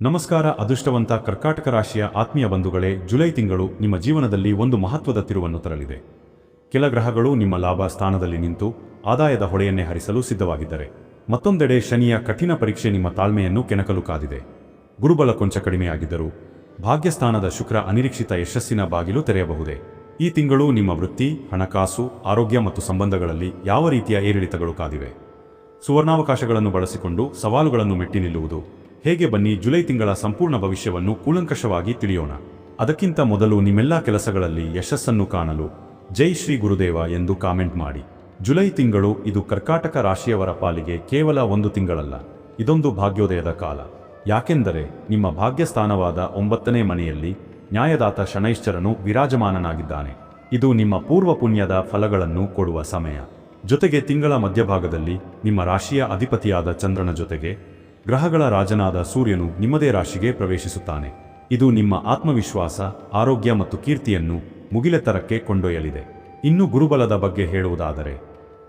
ನಮಸ್ಕಾರ, ಅದೃಷ್ಟವಂತ ಕರ್ಕಾಟಕ ರಾಶಿಯ ಆತ್ಮೀಯ ಬಂಧುಗಳೇ, ಜುಲೈ ತಿಂಗಳು ನಿಮ್ಮ ಜೀವನದಲ್ಲಿ ಒಂದು ಮಹತ್ವದ ತಿರುವನ್ನು ತರಲಿದೆ. ಕೆಲ ಗ್ರಹಗಳು ನಿಮ್ಮ ಲಾಭ ಸ್ಥಾನದಲ್ಲಿ ನಿಂತು ಆದಾಯದ ಹೊಳೆಯನ್ನೇ ಹರಿಸಲು ಸಿದ್ಧವಾಗಿದ್ದರೆ, ಮತ್ತೊಂದೆಡೆ ಶನಿಯ ಕಠಿಣ ಪರೀಕ್ಷೆ ನಿಮ್ಮ ತಾಳ್ಮೆಯನ್ನು ಕೆಣಕಲು ಕಾದಿದೆ. ಗುರುಬಲ ಕೊಂಚ ಕಡಿಮೆಯಾಗಿದ್ದರೂ ಭಾಗ್ಯಸ್ಥಾನದ ಶುಕ್ರ ಅನಿರೀಕ್ಷಿತ ಯಶಸ್ಸಿನ ಬಾಗಿಲು ತೆರೆಯಬಹುದೇ? ಈ ತಿಂಗಳು ನಿಮ್ಮ ವೃತ್ತಿ, ಹಣಕಾಸು, ಆರೋಗ್ಯ ಮತ್ತು ಸಂಬಂಧಗಳಲ್ಲಿ ಯಾವ ರೀತಿಯ ಏರಿಳಿತಗಳು ಕಾದಿವೆ? ಸುವರ್ಣಾವಕಾಶಗಳನ್ನು ಬಳಸಿಕೊಂಡು ಸವಾಲುಗಳನ್ನು ಮೆಟ್ಟಿ ನಿಲ್ಲುವುದು ಹೇಗೆ ಬನ್ನಿ ಜುಲೈ ತಿಂಗಳ ಸಂಪೂರ್ಣ ಭವಿಷ್ಯವನ್ನು ಕೂಲಂಕಷವಾಗಿ ತಿಳಿಯೋಣ. ಅದಕ್ಕಿಂತ ಮೊದಲು ನಿಮ್ಮೆಲ್ಲಾ ಕೆಲಸಗಳಲ್ಲಿ ಯಶಸ್ಸನ್ನು ಕಾಣಲು ಜೈ ಶ್ರೀ ಗುರುದೇವ ಎಂದು ಕಾಮೆಂಟ್ ಮಾಡಿ. ಜುಲೈ ತಿಂಗಳು ಇದು ಕರ್ಕಾಟಕ ರಾಶಿಯವರ ಪಾಲಿಗೆ ಕೇವಲ ಒಂದು ತಿಂಗಳಲ್ಲ, ಇದೊಂದು ಭಾಗ್ಯೋದಯದ ಕಾಲ. ಯಾಕೆಂದರೆ ನಿಮ್ಮ ಭಾಗ್ಯಸ್ಥಾನವಾದ ಒಂಬತ್ತನೇ ಮನೆಯಲ್ಲಿ ನ್ಯಾಯದಾತ ಶನೈಶ್ಚರನು ವಿರಾಜಮಾನನಾಗಿದ್ದಾನೆ. ಇದು ನಿಮ್ಮ ಪೂರ್ವ ಪುಣ್ಯದ ಫಲಗಳನ್ನು ಕೊಡುವ ಸಮಯ. ಜೊತೆಗೆ ತಿಂಗಳ ಮಧ್ಯಭಾಗದಲ್ಲಿ ನಿಮ್ಮ ರಾಶಿಯ ಅಧಿಪತಿಯಾದ ಚಂದ್ರನ ಜೊತೆಗೆ ಗ್ರಹಗಳ ರಾಜನಾದ ಸೂರ್ಯನು ನಿಮ್ಮದೇ ರಾಶಿಗೆ ಪ್ರವೇಶಿಸುತ್ತಾನೆ. ಇದು ನಿಮ್ಮ ಆತ್ಮವಿಶ್ವಾಸ, ಆರೋಗ್ಯ ಮತ್ತು ಕೀರ್ತಿಯನ್ನು ಮುಗಿಲೆತ್ತರಕ್ಕೆ ಕೊಂಡೊಯ್ಯಲಿದೆ. ಇನ್ನು ಗುರುಬಲದ ಬಗ್ಗೆ ಹೇಳುವುದಾದರೆ,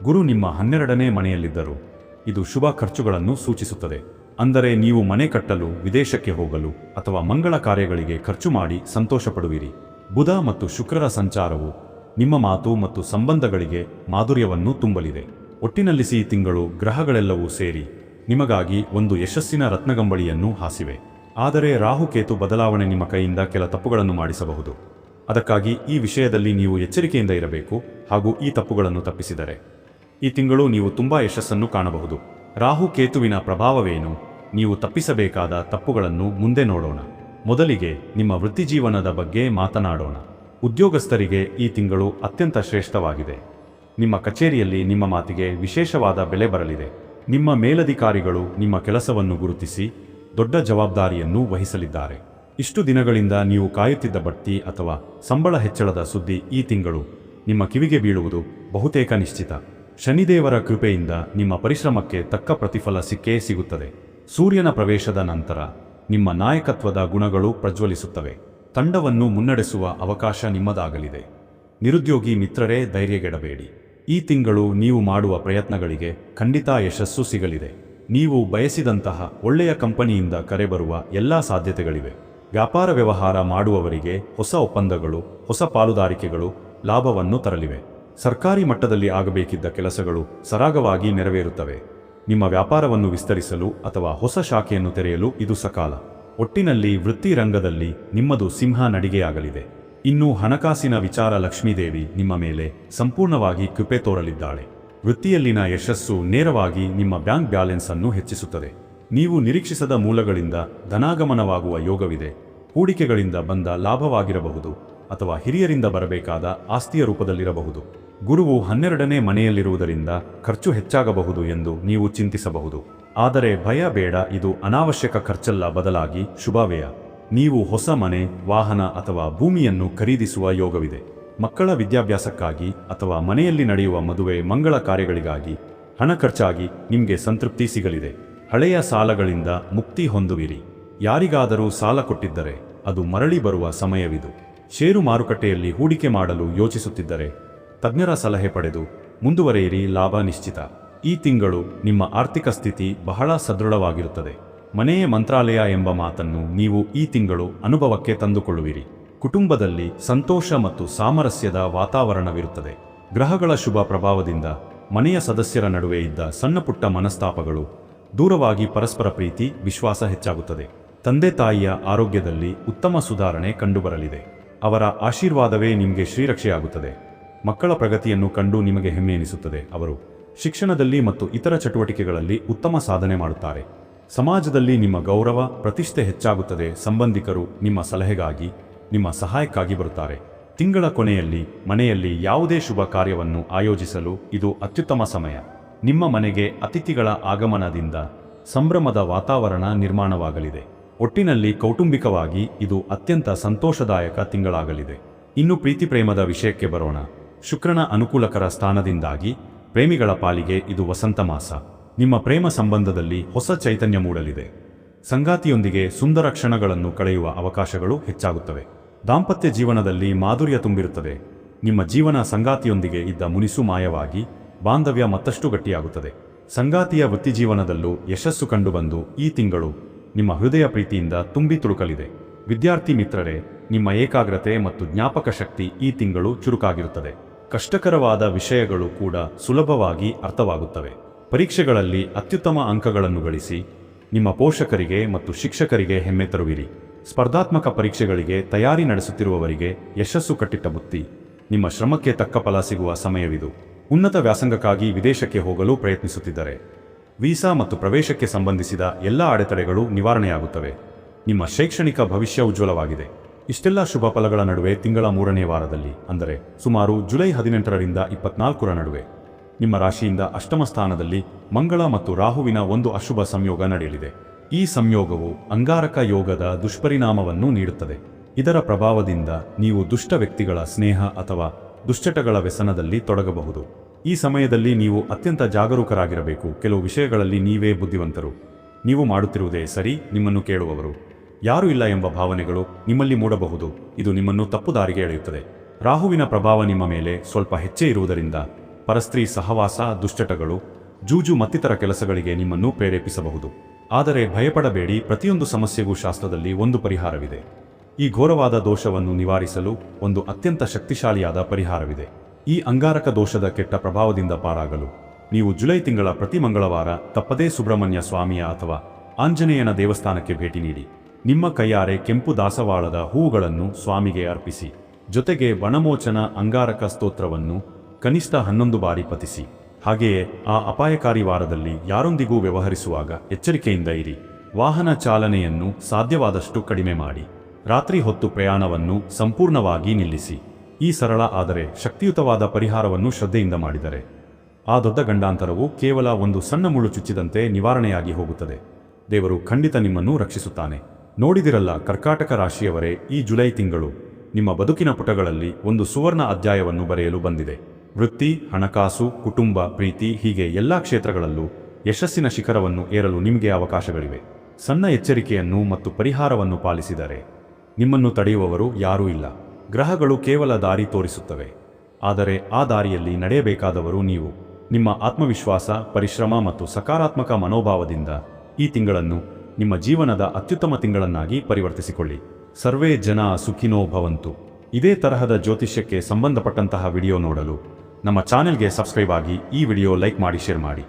ಗುರು ನಿಮ್ಮ ಹನ್ನೆರಡನೇ ಮನೆಯಲ್ಲಿದ್ದರು. ಇದು ಶುಭ ಖರ್ಚುಗಳನ್ನು ಸೂಚಿಸುತ್ತದೆ. ಅಂದರೆ ನೀವು ಮನೆ ಕಟ್ಟಲು, ವಿದೇಶಕ್ಕೆ ಹೋಗಲು ಅಥವಾ ಮಂಗಳ ಕಾರ್ಯಗಳಿಗೆ ಖರ್ಚು ಮಾಡಿ ಸಂತೋಷಪಡುವಿರಿ. ಬುಧ ಮತ್ತು ಶುಕ್ರರ ಸಂಚಾರವು ನಿಮ್ಮ ಮಾತು ಮತ್ತು ಸಂಬಂಧಗಳಿಗೆ ಮಾಧುರ್ಯವನ್ನು ತುಂಬಲಿದೆ. ಒಟ್ಟಿನಲ್ಲಿ ಈ ತಿಂಗಳು ಗ್ರಹಗಳೆಲ್ಲವೂ ಸೇರಿ ನಿಮಗಾಗಿ ಒಂದು ಯಶಸ್ಸಿನ ರತ್ನಗಂಬಳಿಯನ್ನು ಹಾಸಿವೆ. ಆದರೆ ರಾಹುಕೇತು ಬದಲಾವಣೆ ನಿಮ್ಮ ಕೈಯಿಂದ ಕೆಲ ತಪ್ಪುಗಳನ್ನು ಮಾಡಿಸಬಹುದು. ಅದಕ್ಕಾಗಿ ಈ ವಿಷಯದಲ್ಲಿ ನೀವು ಎಚ್ಚರಿಕೆಯಿಂದ ಇರಬೇಕು ಹಾಗೂ ಈ ತಪ್ಪುಗಳನ್ನು ತಪ್ಪಿಸಿದರೆ. ಈ ತಿಂಗಳು ನೀವು ತುಂಬಾ ಯಶಸ್ಸನ್ನು ಕಾಣಬಹುದು. ರಾಹುಕೇತುವಿನ ಪ್ರಭಾವವೇನು? ನೀವು ತಪ್ಪಿಸಬೇಕಾದ ತಪ್ಪುಗಳನ್ನು ಮುಂದೆ ನೋಡೋಣ. ಮೊದಲಿಗೆ ನಿಮ್ಮ ವೃತ್ತಿಜೀವನದ ಬಗ್ಗೆ ಮಾತನಾಡೋಣ. ಉದ್ಯೋಗಸ್ಥರಿಗೆ ಈ ತಿಂಗಳು ಅತ್ಯಂತ ಶ್ರೇಷ್ಠವಾಗಿದೆ. ನಿಮ್ಮ ಕಚೇರಿಯಲ್ಲಿ ನಿಮ್ಮ ಮಾತಿಗೆ ವಿಶೇಷವಾದ ಬೆಲೆ ಬರಲಿದೆ. ನಿಮ್ಮ ಮೇಲಧಿಕಾರಿಗಳು ನಿಮ್ಮ ಕೆಲಸವನ್ನು ಗುರುತಿಸಿ ದೊಡ್ಡ ಜವಾಬ್ದಾರಿಯನ್ನು ವಹಿಸಲಿದ್ದಾರೆ. ಇಷ್ಟು ದಿನಗಳಿಂದ ನೀವು ಕಾಯುತ್ತಿದ್ದ ಬಡ್ತಿ ಅಥವಾ ಸಂಬಳ ಹೆಚ್ಚಳದ ಸುದ್ದಿ ಈ ತಿಂಗಳು ನಿಮ್ಮ ಕಿವಿಗೆ ಬೀಳುವುದು ಬಹುತೇಕ ನಿಶ್ಚಿತ. ಶನಿದೇವರ ಕೃಪೆಯಿಂದ ನಿಮ್ಮ ಪರಿಶ್ರಮಕ್ಕೆ ತಕ್ಕ ಪ್ರತಿಫಲ ಸಿಕ್ಕೇ ಸಿಗುತ್ತದೆ. ಸೂರ್ಯನ ಪ್ರವೇಶದ ನಂತರ ನಿಮ್ಮ ನಾಯಕತ್ವದ ಗುಣಗಳು ಪ್ರಜ್ವಲಿಸುತ್ತವೆ. ತಂಡವನ್ನು ಮುನ್ನಡೆಸುವ ಅವಕಾಶ ನಿಮ್ಮದಾಗಲಿದೆ. ನಿರುದ್ಯೋಗಿ ಮಿತ್ರರೇ ಧೈರ್ಯಗೆಡಬೇಡಿ. ಈ ತಿಂಗಳು ನೀವು ಮಾಡುವ ಪ್ರಯತ್ನಗಳಿಗೆ ಖಂಡಿತ ಯಶಸ್ಸು ಸಿಗಲಿದೆ. ನೀವು ಬಯಸಿದಂತಹ ಒಳ್ಳೆಯ ಕಂಪನಿಯಿಂದ ಕರೆ ಬರುವ ಎಲ್ಲ ಸಾಧ್ಯತೆಗಳಿವೆ. ವ್ಯಾಪಾರ ವ್ಯವಹಾರ ಮಾಡುವವರಿಗೆ ಹೊಸ ಒಪ್ಪಂದಗಳು, ಹೊಸ ಪಾಲುದಾರಿಕೆಗಳು ಲಾಭವನ್ನು ತರಲಿವೆ. ಸರ್ಕಾರಿ ಮಟ್ಟದಲ್ಲಿ ಆಗಬೇಕಿದ್ದ ಕೆಲಸಗಳು ಸರಾಗವಾಗಿ ನೆರವೇರುತ್ತವೆ. ನಿಮ್ಮ ವ್ಯಾಪಾರವನ್ನು ವಿಸ್ತರಿಸಲು ಅಥವಾ ಹೊಸ ಶಾಖೆಯನ್ನು ತೆರೆಯಲು ಇದು ಸಕಾಲ. ಒಟ್ಟಿನಲ್ಲಿ ವೃತ್ತಿ ರಂಗದಲ್ಲಿ ನಿಮ್ಮದು ಸಿಂಹ ನಡಿಗೆಯಾಗಲಿದೆ. ಇನ್ನು ಹಣಕಾಸಿನ ವಿಚಾರ ಲಕ್ಷ್ಮೀದೇವಿ ನಿಮ್ಮ ಮೇಲೆ ಸಂಪೂರ್ಣವಾಗಿ ಕೃಪೆ ತೋರಲಿದ್ದಾಳೆ. ವೃತ್ತಿಯಲ್ಲಿನ ಯಶಸ್ಸು ನೇರವಾಗಿ ನಿಮ್ಮ ಬ್ಯಾಂಕ್ ಬ್ಯಾಲೆನ್ಸ್ ಅನ್ನು ಹೆಚ್ಚಿಸುತ್ತದೆ. ನೀವು ನಿರೀಕ್ಷಿಸದ ಮೂಲಗಳಿಂದ ಧನಾಗಮನವಾಗುವ ಯೋಗವಿದೆ. ಹೂಡಿಕೆಗಳಿಂದ ಬಂದ ಲಾಭವಾಗಿರಬಹುದು ಅಥವಾ ಹಿರಿಯರಿಂದ ಬರಬೇಕಾದ ಆಸ್ತಿಯ ರೂಪದಲ್ಲಿರಬಹುದು. ಗುರುವು ಹನ್ನೆರಡನೇ ಮನೆಯಲ್ಲಿರುವುದರಿಂದ ಖರ್ಚು ಹೆಚ್ಚಾಗಬಹುದು ಎಂದು ನೀವು ಚಿಂತಿಸಬಹುದು. ಆದರೆ ಭಯ ಬೇಡ, ಇದು ಅನಾವಶ್ಯಕ ಖರ್ಚಲ್ಲ, ಬದಲಾಗಿ ಶುಭವ್ಯಯ ನೀವು ಹೊಸ ಮನೆ, ವಾಹನ ಅಥವಾ ಭೂಮಿಯನ್ನು ಖರೀದಿಸುವ ಯೋಗವಿದೆ. ಮಕ್ಕಳ ವಿದ್ಯಾಭ್ಯಾಸಕ್ಕಾಗಿ ಅಥವಾ ಮನೆಯಲ್ಲಿ ನಡೆಯುವ ಮದುವೆ, ಮಂಗಳ ಕಾರ್ಯಗಳಿಗಾಗಿ ಹಣ ಖರ್ಚಾಗಿ ನಿಮಗೆ ಸಂತೃಪ್ತಿ ಸಿಗಲಿದೆ. ಹಳೆಯ ಸಾಲಗಳಿಂದ ಮುಕ್ತಿ ಹೊಂದುವಿರಿ. ಯಾರಿಗಾದರೂ ಸಾಲ ಕೊಟ್ಟಿದ್ದರೆ ಅದು ಮರಳಿ ಬರುವ ಸಮಯವಿದು. ಷೇರು ಮಾರುಕಟ್ಟೆಯಲ್ಲಿ ಹೂಡಿಕೆ ಮಾಡಲು ಯೋಚಿಸುತ್ತಿದ್ದರೆ ತಜ್ಞರ ಸಲಹೆ ಪಡೆದು ಮುಂದುವರೆಯಿರಿ ಲಾಭ ನಿಶ್ಚಿತ. ಈ ತಿಂಗಳು ನಿಮ್ಮ ಆರ್ಥಿಕ ಸ್ಥಿತಿ ಬಹಳ ಸದೃಢವಾಗಿರುತ್ತದೆ. ಮನೆಯೇ ಮಂತ್ರಾಲಯ ಎಂಬ ಮಾತನ್ನು ನೀವು ಈ ತಿಂಗಳು ಅನುಭವಕ್ಕೆ ತಂದುಕೊಳ್ಳುವಿರಿ. ಕುಟುಂಬದಲ್ಲಿ ಸಂತೋಷ ಮತ್ತು ಸಾಮರಸ್ಯದ ವಾತಾವರಣವಿರುತ್ತದೆ. ಗ್ರಹಗಳ ಶುಭ ಪ್ರಭಾವದಿಂದ ಮನೆಯ ಸದಸ್ಯರ ನಡುವೆ ಇದ್ದ ಸಣ್ಣಪುಟ್ಟ ಮನಸ್ತಾಪಗಳು, ದೂರವಾಗಿ ಪರಸ್ಪರ ಪ್ರೀತಿ, ವಿಶ್ವಾಸ ಹೆಚ್ಚಾಗುತ್ತದೆ. ತಂದೆ ತಾಯಿಯ ಆರೋಗ್ಯದಲ್ಲಿ ಉತ್ತಮ ಸುಧಾರಣೆ ಕಂಡುಬರಲಿದೆ. ಅವರ ಆಶೀರ್ವಾದವೇ ನಿಮಗೆ ಶ್ರೀರಕ್ಷೆಯಾಗುತ್ತದೆ. ಮಕ್ಕಳ ಪ್ರಗತಿಯನ್ನು ಕಂಡು ನಿಮಗೆ ಹೆಮ್ಮೆ ಎನಿಸುತ್ತದೆ, ಅವರು ಶಿಕ್ಷಣದಲ್ಲಿ ಮತ್ತು ಇತರ ಚಟುವಟಿಕೆಗಳಲ್ಲಿ ಉತ್ತಮ ಸಾಧನೆ ಮಾಡುತ್ತಾರೆ. ಸಮಾಜದಲ್ಲಿ ನಿಮ್ಮ ಗೌರವ, ಪ್ರತಿಷ್ಠೆ ಹೆಚ್ಚಾಗುತ್ತದೆ. ಸಂಬಂಧಿಕರು ನಿಮ್ಮ ಸಲಹೆಗಾಗಿ, ನಿಮ್ಮ ಸಹಾಯಕ್ಕಾಗಿ ಬರುತ್ತಾರೆ. ತಿಂಗಳ ಕೊನೆಯಲ್ಲಿ, ಮನೆಯಲ್ಲಿ ಯಾವುದೇ ಶುಭ ಕಾರ್ಯವನ್ನು ಆಯೋಜಿಸಲು ಇದು ಅತ್ಯುತ್ತಮ ಸಮಯ. ನಿಮ್ಮ ಮನೆಗೆ ಅತಿಥಿಗಳ ಆಗಮನದಿಂದ ಸಂಭ್ರಮದ ವಾತಾವರಣ ನಿರ್ಮಾಣವಾಗಲಿದೆ. ಒಟ್ಟಿನಲ್ಲಿ ಕೌಟುಂಬಿಕವಾಗಿ ಇದು ಅತ್ಯಂತ ಸಂತೋಷದಾಯಕ ತಿಂಗಳಾಗಲಿದೆ. ಇನ್ನು ಪ್ರೀತಿ ಪ್ರೇಮದ ವಿಷಯಕ್ಕೆ ಬರೋಣ. ಶುಕ್ರನ ಅನುಕೂಲಕರ ಸ್ಥಾನದಿಂದಾಗಿ ಪ್ರೇಮಿಗಳ ಪಾಲಿಗೆ ಇದು ವಸಂತ ಮಾಸ. ನಿಮ್ಮ ಪ್ರೇಮ ಸಂಬಂಧದಲ್ಲಿ ಹೊಸ ಚೈತನ್ಯ ಮೂಡಲಿದೆ. ಸಂಗಾತಿಯೊಂದಿಗೆ ಸುಂದರ ಕ್ಷಣಗಳನ್ನು ಕಳೆಯುವ ಅವಕಾಶಗಳು ಹೆಚ್ಚಾಗುತ್ತವೆ. ದಾಂಪತ್ಯ ಜೀವನದಲ್ಲಿ ಮಾಧುರ್ಯ ತುಂಬಿರುತ್ತದೆ. ನಿಮ್ಮ ಜೀವನ ಸಂಗಾತಿಯೊಂದಿಗೆ ಇದ್ದ ಮುನಿಸು ಮಾಯವಾಗಿ, ಬಾಂಧವ್ಯ ಮತ್ತಷ್ಟು ಗಟ್ಟಿಯಾಗುತ್ತದೆ. ಸಂಗಾತಿಯ ವೃತ್ತಿಜೀವನದಲ್ಲೂ ಯಶಸ್ಸು ಕಂಡುಬಂದು ಈ ತಿಂಗಳು ನಿಮ್ಮ ಹೃದಯ ಪ್ರೀತಿಯಿಂದ ತುಂಬಿ ತುಳುಕಲಿದೆ. ವಿದ್ಯಾರ್ಥಿ ಮಿತ್ರರೇ, ನಿಮ್ಮ ಏಕಾಗ್ರತೆ ಮತ್ತು ಜ್ಞಾಪಕ ಶಕ್ತಿ ಈ ತಿಂಗಳು ಚುರುಕಾಗಿರುತ್ತದೆ. ಕಷ್ಟಕರವಾದ ವಿಷಯಗಳು ಕೂಡ ಸುಲಭವಾಗಿ ಅರ್ಥವಾಗುತ್ತವೆ. ಪರೀಕ್ಷೆಗಳಲ್ಲಿ ಅತ್ಯುತ್ತಮ ಅಂಕಗಳನ್ನು ಗಳಿಸಿ ನಿಮ್ಮ ಪೋಷಕರಿಗೆ ಮತ್ತು ಶಿಕ್ಷಕರಿಗೆ ಹೆಮ್ಮೆ ತರುವಿರಿ. ಸ್ಪರ್ಧಾತ್ಮಕ ಪರೀಕ್ಷೆಗಳಿಗೆ ತಯಾರಿ ನಡೆಸುತ್ತಿರುವವರಿಗೆ ಯಶಸ್ಸು ಕಟ್ಟಿಟ್ಟ ಬುತ್ತಿ. ನಿಮ್ಮ ಶ್ರಮಕ್ಕೆ ತಕ್ಕ ಫಲ ಸಿಗುವ ಸಮಯವಿದು. ಉನ್ನತ ವ್ಯಾಸಂಗಕ್ಕಾಗಿ ವಿದೇಶಕ್ಕೆ ಹೋಗಲು ಪ್ರಯತ್ನಿಸುತ್ತಿದ್ದರೆ. ವೀಸಾ ಮತ್ತು ಪ್ರವೇಶಕ್ಕೆ ಸಂಬಂಧಿಸಿದ ಎಲ್ಲ ಅಡೆತಡೆಗಳು ನಿವಾರಣೆಯಾಗುತ್ತವೆ. ನಿಮ್ಮ ಶೈಕ್ಷಣಿಕ ಭವಿಷ್ಯ ಉಜ್ವಲವಾಗಿದೆ. ಇಷ್ಟೆಲ್ಲ ಶುಭ ಫಲಗಳ ನಡುವೆ ತಿಂಗಳ ಮೂರನೇ ವಾರದಲ್ಲಿ, ಅಂದರೆ ಸುಮಾರು ಜುಲೈ ಹದಿನೆಂಟರಿಂದ ಇಪ್ಪತ್ನಾಲ್ಕರ ನಡುವೆ. ನಿಮ್ಮ ರಾಶಿಯಿಂದ ಅಷ್ಟಮ ಸ್ಥಾನದಲ್ಲಿ ಮಂಗಳ ಮತ್ತು ರಾಹುವಿನ ಒಂದು ಅಶುಭ ಸಂಯೋಗ ನಡೆಯಲಿದೆ. ಈ ಸಂಯೋಗವು ಅಂಗಾರಕ ಯೋಗದ ದುಷ್ಪರಿಣಾಮವನ್ನು ನೀಡುತ್ತದೆ. ಇದರ ಪ್ರಭಾವದಿಂದ ನೀವು ದುಷ್ಟ ವ್ಯಕ್ತಿಗಳ ಸ್ನೇಹ ಅಥವಾ ದುಶ್ಚಟಗಳ ವ್ಯಸನದಲ್ಲಿ ತೊಡಗಬಹುದು. ಈ ಸಮಯದಲ್ಲಿ ನೀವು ಅತ್ಯಂತ ಜಾಗರೂಕರಾಗಿರಬೇಕು. ಕೆಲವು ವಿಷಯಗಳಲ್ಲಿ ನೀವೇ ಬುದ್ಧಿವಂತರು. ನೀವು ಮಾಡುತ್ತಿರುವುದೇ ಸರಿ, ನಿಮ್ಮನ್ನು ಕೇಳುವವರು. ಯಾರೂ ಇಲ್ಲ ಎಂಬ ಭಾವನೆಗಳು ನಿಮ್ಮಲ್ಲಿ ಮೂಡಬಹುದು. ಇದು ನಿಮ್ಮನ್ನು ತಪ್ಪು ದಾರಿಗೆ ಎಳೆಯುತ್ತದೆ. ರಾಹುವಿನ ಪ್ರಭಾವ ನಿಮ್ಮ ಮೇಲೆ ಸ್ವಲ್ಪ ಹೆಚ್ಚೇ ಇರುವುದರಿಂದ ಪರಸ್ತ್ರೀ ಸಹವಾಸ, ದುಶ್ಚಟಗಳು, ಜೂಜು ಮತ್ತಿತರ ಕೆಲಸಗಳಿಗೆ ನಿಮ್ಮನ್ನು ಪ್ರೇರೇಪಿಸಬಹುದು. ಆದರೆ ಭಯಪಡಬೇಡಿ, ಪ್ರತಿಯೊಂದು ಸಮಸ್ಯೆಗೂ ಶಾಸ್ತ್ರದಲ್ಲಿ ಒಂದು ಪರಿಹಾರವಿದೆ. ಈ ಘೋರವಾದ ದೋಷವನ್ನು ನಿವಾರಿಸಲು ಒಂದು ಅತ್ಯಂತ ಶಕ್ತಿಶಾಲಿಯಾದ ಪರಿಹಾರವಿದೆ. ಈ ಅಂಗಾರಕ ದೋಷದ ಕೆಟ್ಟ ಪ್ರಭಾವದಿಂದ ಪಾರಾಗಲು ನೀವು ಜುಲೈ ತಿಂಗಳ ಪ್ರತಿ ಮಂಗಳವಾರ ತಪ್ಪದೇ ಸುಬ್ರಹ್ಮಣ್ಯ ಸ್ವಾಮಿಯ ಅಥವಾ ಆಂಜನೇಯನ ದೇವಸ್ಥಾನಕ್ಕೆ ಭೇಟಿ ನೀಡಿ. ನಿಮ್ಮ ಕೈಯಾರೆ ಕೆಂಪು ದಾಸವಾಳದ ಹೂವುಗಳನ್ನು ಸ್ವಾಮಿಗೆ ಅರ್ಪಿಸಿ. ಜೊತೆಗೆ ವನಮೋಚನ ಅಂಗಾರಕ ಸ್ತೋತ್ರವನ್ನು ಕನಿಷ್ಠ ಹನ್ನೊಂದು ಬಾರಿ ಪತಿಸಿ. ಹಾಗೆಯೇ ಆ ಅಪಾಯಕಾರಿ ವಾರದಲ್ಲಿ ಯಾರೊಂದಿಗೂ ವ್ಯವಹರಿಸುವಾಗ ಎಚ್ಚರಿಕೆಯಿಂದ ಇರಿ. ವಾಹನ ಚಾಲನೆಯನ್ನು ಸಾಧ್ಯವಾದಷ್ಟು ಕಡಿಮೆ ಮಾಡಿ. ರಾತ್ರಿ ಹೊತ್ತು ಪ್ರಯಾಣವನ್ನು ಸಂಪೂರ್ಣವಾಗಿ ನಿಲ್ಲಿಸಿ. ಈ ಸರಳ ಆದರೆ ಶಕ್ತಿಯುತವಾದ ಪರಿಹಾರವನ್ನು ಶ್ರದ್ಧೆಯಿಂದ ಮಾಡಿದರೆ. ಆ ದೊಡ್ಡ ಗಂಡಾಂತರವು ಕೇವಲ ಒಂದು ಸಣ್ಣ ಮುಳ್ಳು ಚುಚ್ಚಿದಂತೆ ನಿವಾರಣೆಯಾಗಿ ಹೋಗುತ್ತದೆ. ದೇವರು ಖಂಡಿತ ನಿಮ್ಮನ್ನು ರಕ್ಷಿಸುತ್ತಾನೆ. ನೋಡಿದಿರಲ್ಲ ಕರ್ಕಾಟಕ ರಾಶಿಯವರೇ ಈ ಜುಲೈ ತಿಂಗಳು. ನಿಮ್ಮ ಬದುಕಿನ ಪುಟಗಳಲ್ಲಿ ಒಂದು ಸುವರ್ಣ ಅಧ್ಯಾಯವನ್ನು ಬರೆಯಲು ಬಂದಿದೆ. ವೃತ್ತಿ, ಹಣಕಾಸು, ಕುಟುಂಬ, ಪ್ರೀತಿ ಹೀಗೆ ಎಲ್ಲಾ ಕ್ಷೇತ್ರಗಳಲ್ಲೂ ಯಶಸ್ಸಿನ ಶಿಖರವನ್ನು ಏರಲು ನಿಮಗೆ ಅವಕಾಶಗಳಿವೆ. ಸಣ್ಣ ಎಚ್ಚರಿಕೆಯನ್ನು ಮತ್ತು ಪರಿಹಾರವನ್ನು ಪಾಲಿಸಿದರೆ ನಿಮ್ಮನ್ನು ತಡೆಯುವವರು ಯಾರೂ ಇಲ್ಲ. ಗ್ರಹಗಳು ಕೇವಲ ದಾರಿ ತೋರಿಸುತ್ತವೆ. ಆದರೆ ಆ ದಾರಿಯಲ್ಲಿ ನಡೆಯಬೇಕಾದವರು ನೀವು. ನಿಮ್ಮ ಆತ್ಮವಿಶ್ವಾಸ, ಪರಿಶ್ರಮ ಮತ್ತು ಸಕಾರಾತ್ಮಕ ಮನೋಭಾವದಿಂದ ಈ ತಿಂಗಳನ್ನು ನಿಮ್ಮ ಜೀವನದ ಅತ್ಯುತ್ತಮ ತಿಂಗಳನ್ನಾಗಿ ಪರಿವರ್ತಿಸಿಕೊಳ್ಳಿ. ಸರ್ವೇ ಜನ ಸುಖಿನೋ ಭವಂತು. ಇದೇ ತರಹದ ಜ್ಯೋತಿಷ್ಯಕ್ಕೆ ಸಂಬಂಧಪಟ್ಟಂತಹ ವಿಡಿಯೋ ನೋಡಲು ನಮ್ಮ ಚಾನೆಲ್ಗೆ ಸಬ್ಸ್ಕ್ರೈಬ್ ಆಗಿ ಈ ವಿಡಿಯೋ ಲೈಕ್ ಮಾಡಿ, ಶೇರ್ ಮಾಡಿ.